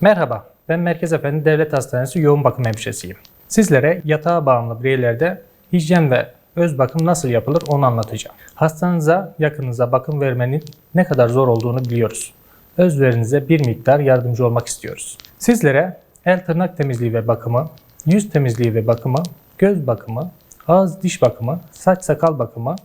Merhaba, ben Merkez Efendi Devlet Hastanesi yoğun bakım hemşiresiyim. Sizlere yatağa bağımlı bireylerde hijyen ve öz bakım nasıl yapılır onu anlatacağım. Hastanıza, yakınıza bakım vermenin ne kadar zor olduğunu biliyoruz. Özverinize bir miktar yardımcı olmak istiyoruz. Sizlere el tırnak temizliği ve bakımı, yüz temizliği ve bakımı, göz bakımı, ağız diş bakımı, saç sakal bakımı,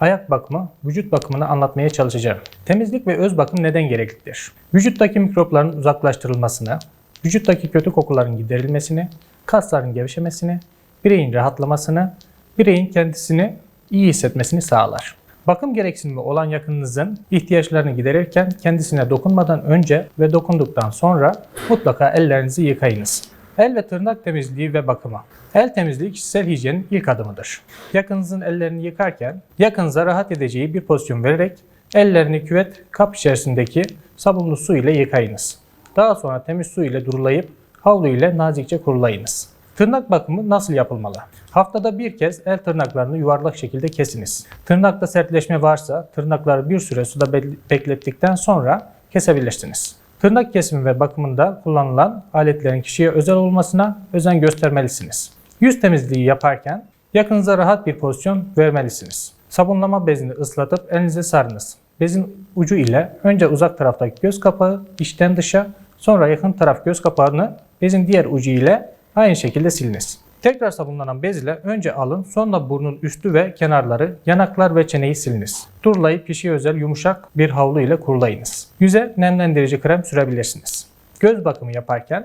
ayak bakımı, vücut bakımını anlatmaya çalışacağım. Temizlik ve öz bakım neden gereklidir? Vücuttaki mikropların uzaklaştırılmasını, vücuttaki kötü kokuların giderilmesini, kasların gevşemesini, bireyin rahatlamasını, bireyin kendisini iyi hissetmesini sağlar. Bakım gereksinimi olan yakınınızın ihtiyaçlarını giderirken kendisine dokunmadan önce ve dokunduktan sonra mutlaka ellerinizi yıkayınız. El ve tırnak temizliği ve bakımı. El temizliği kişisel hijyenin ilk adımıdır. Yakınınızın ellerini yıkarken yakınıza rahat edeceği bir pozisyon vererek ellerini küvet kap içerisindeki sabunlu su ile yıkayınız. Daha sonra temiz su ile durulayıp havlu ile nazikçe kurulayınız. Tırnak bakımı nasıl yapılmalı? Haftada bir kez el tırnaklarını yuvarlak şekilde kesiniz. Tırnakta sertleşme varsa tırnakları bir süre suda be- beklettikten sonra kesebilirsiniz. Tırnak kesimi ve bakımında kullanılan aletlerin kişiye özel olmasına özen göstermelisiniz. Yüz temizliği yaparken yakınıza rahat bir pozisyon vermelisiniz. Sabunlama bezini ıslatıp elinize sarınız. Bezin ucu ile önce uzak taraftaki göz kapağı içten dışa, sonra yakın taraf göz kapağını bezin diğer ucu ile aynı şekilde siliniz. Tekrar sabunlanan bez ile önce alın, sonra burnun üstü ve kenarları, yanaklar ve çeneyi siliniz. Durulayıp kişiye özel yumuşak bir havlu ile kurulayınız. Yüze nemlendirici krem sürebilirsiniz. Göz bakımı yaparken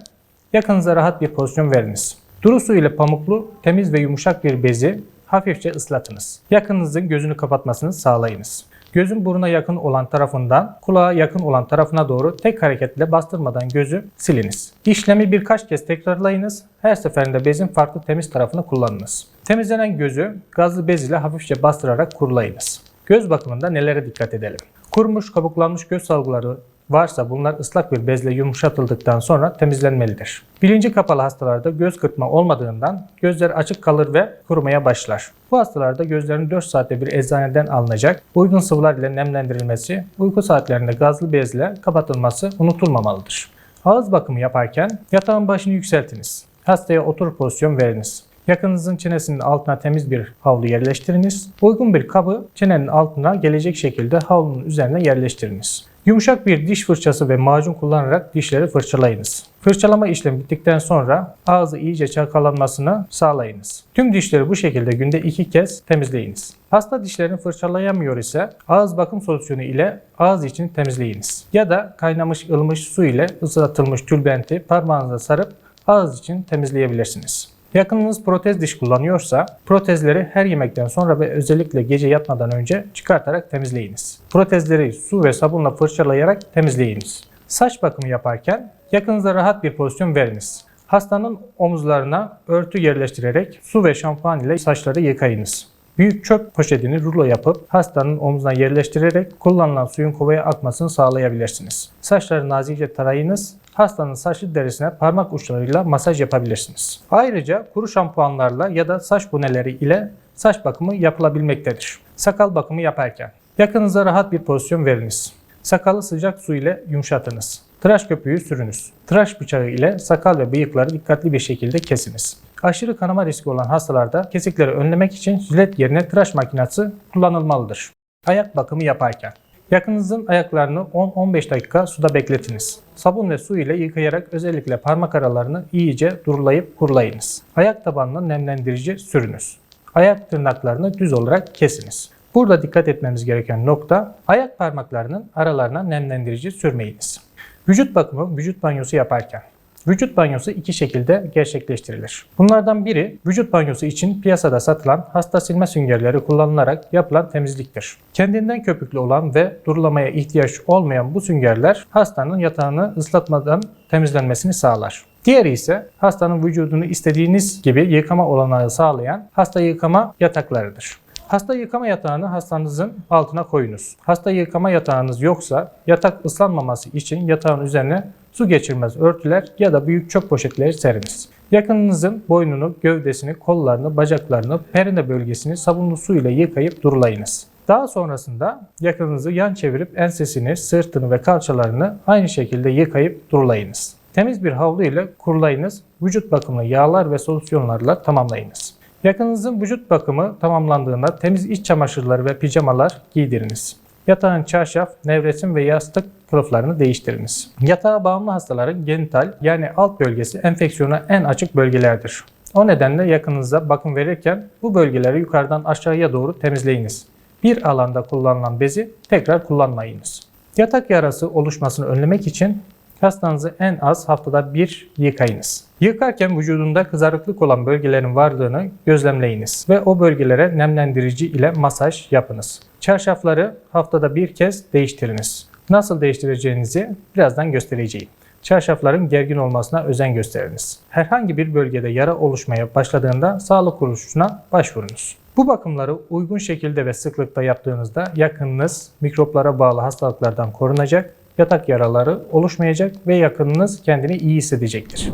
yakınıza rahat bir pozisyon veriniz. Duru su ile pamuklu, temiz ve yumuşak bir bezi hafifçe ıslatınız. Yakınınızın gözünü kapatmasını sağlayınız. Gözün buruna yakın olan tarafından kulağa yakın olan tarafına doğru tek hareketle bastırmadan gözü siliniz. İşlemi birkaç kez tekrarlayınız. Her seferinde bezin farklı temiz tarafını kullanınız. Temizlenen gözü gazlı bez ile hafifçe bastırarak kurulayınız. Göz bakımında nelere dikkat edelim? Kurumuş, kabuklanmış göz salgıları varsa bunlar ıslak bir bezle yumuşatıldıktan sonra temizlenmelidir. Bilinci kapalı hastalarda göz kırpma olmadığından gözler açık kalır ve kurumaya başlar. Bu hastalarda gözlerin 4 saatte bir eczaneden alınacak, uygun sıvılar ile nemlendirilmesi, uyku saatlerinde gazlı bezle kapatılması unutulmamalıdır. Ağız bakımı yaparken yatağın başını yükseltiniz. Hastaya otur pozisyon veriniz. Yakınınızın çenesinin altına temiz bir havlu yerleştiriniz. Uygun bir kabı çenenin altına gelecek şekilde havlunun üzerine yerleştiriniz. Yumuşak bir diş fırçası ve macun kullanarak dişleri fırçalayınız. Fırçalama işlemi bittikten sonra ağzı iyice çalkalanmasını sağlayınız. Tüm dişleri bu şekilde günde iki kez temizleyiniz. Hasta dişlerini fırçalayamıyor ise ağız bakım solüsyonu ile ağız için temizleyiniz. Ya da kaynamış ılmış su ile ıslatılmış tülbenti parmağınıza sarıp ağız için temizleyebilirsiniz. Yakınınız protez diş kullanıyorsa protezleri her yemekten sonra ve özellikle gece yatmadan önce çıkartarak temizleyiniz. Protezleri su ve sabunla fırçalayarak temizleyiniz. Saç bakımı yaparken yakınıza rahat bir pozisyon veriniz. Hastanın omuzlarına örtü yerleştirerek su ve şampuan ile saçları yıkayınız. Büyük çöp poşetini rulo yapıp hastanın omzuna yerleştirerek kullanılan suyun kovaya akmasını sağlayabilirsiniz. Saçları nazikçe tarayınız. Hastanın saçlı derisine parmak uçlarıyla masaj yapabilirsiniz. Ayrıca kuru şampuanlarla ya da saç boneleri ile saç bakımı yapılabilmektedir. Sakal bakımı yaparken yakınıza rahat bir pozisyon veriniz. Sakalı sıcak su ile yumuşatınız. Tıraş köpüğü sürünüz. Tıraş bıçağı ile sakal ve bıyıkları dikkatli bir şekilde kesiniz. Aşırı kanama riski olan hastalarda kesikleri önlemek için jilet yerine tıraş makinesi kullanılmalıdır. Ayak bakımı yaparken Yakınınızın ayaklarını 10-15 dakika suda bekletiniz. Sabun ve su ile yıkayarak özellikle parmak aralarını iyice durulayıp kurulayınız. Ayak tabanına nemlendirici sürünüz. Ayak tırnaklarını düz olarak kesiniz. Burada dikkat etmemiz gereken nokta ayak parmaklarının aralarına nemlendirici sürmeyiniz. Vücut bakımı vücut banyosu yaparken Vücut banyosu iki şekilde gerçekleştirilir. Bunlardan biri vücut banyosu için piyasada satılan hasta silme süngerleri kullanılarak yapılan temizliktir. Kendinden köpüklü olan ve durulamaya ihtiyaç olmayan bu süngerler hastanın yatağını ıslatmadan temizlenmesini sağlar. Diğeri ise hastanın vücudunu istediğiniz gibi yıkama olanağı sağlayan hasta yıkama yataklarıdır. Hasta yıkama yatağını hastanızın altına koyunuz. Hasta yıkama yatağınız yoksa yatak ıslanmaması için yatağın üzerine su geçirmez örtüler ya da büyük çöp poşetleri seriniz. Yakınınızın boynunu, gövdesini, kollarını, bacaklarını, perine bölgesini sabunlu su ile yıkayıp durulayınız. Daha sonrasında yakınınızı yan çevirip ensesini, sırtını ve kalçalarını aynı şekilde yıkayıp durulayınız. Temiz bir havlu ile kurulayınız. Vücut bakımını yağlar ve solüsyonlarla tamamlayınız. Yakınınızın vücut bakımı tamamlandığında temiz iç çamaşırları ve pijamalar giydiriniz. Yatağın çarşaf, nevresim ve yastık kılıflarını değiştiriniz. Yatağa bağımlı hastaların genital yani alt bölgesi enfeksiyona en açık bölgelerdir. O nedenle yakınınıza bakım verirken bu bölgeleri yukarıdan aşağıya doğru temizleyiniz. Bir alanda kullanılan bezi tekrar kullanmayınız. Yatak yarası oluşmasını önlemek için hastanızı en az haftada bir yıkayınız. Yıkarken vücudunda kızarıklık olan bölgelerin varlığını gözlemleyiniz ve o bölgelere nemlendirici ile masaj yapınız. Çarşafları haftada bir kez değiştiriniz. Nasıl değiştireceğinizi birazdan göstereceğim. Çarşafların gergin olmasına özen gösteriniz. Herhangi bir bölgede yara oluşmaya başladığında sağlık kuruluşuna başvurunuz. Bu bakımları uygun şekilde ve sıklıkta yaptığınızda yakınınız mikroplara bağlı hastalıklardan korunacak, yatak yaraları oluşmayacak ve yakınınız kendini iyi hissedecektir.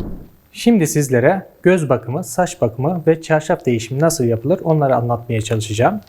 Şimdi sizlere göz bakımı, saç bakımı ve çarşaf değişimi nasıl yapılır onları anlatmaya çalışacağım.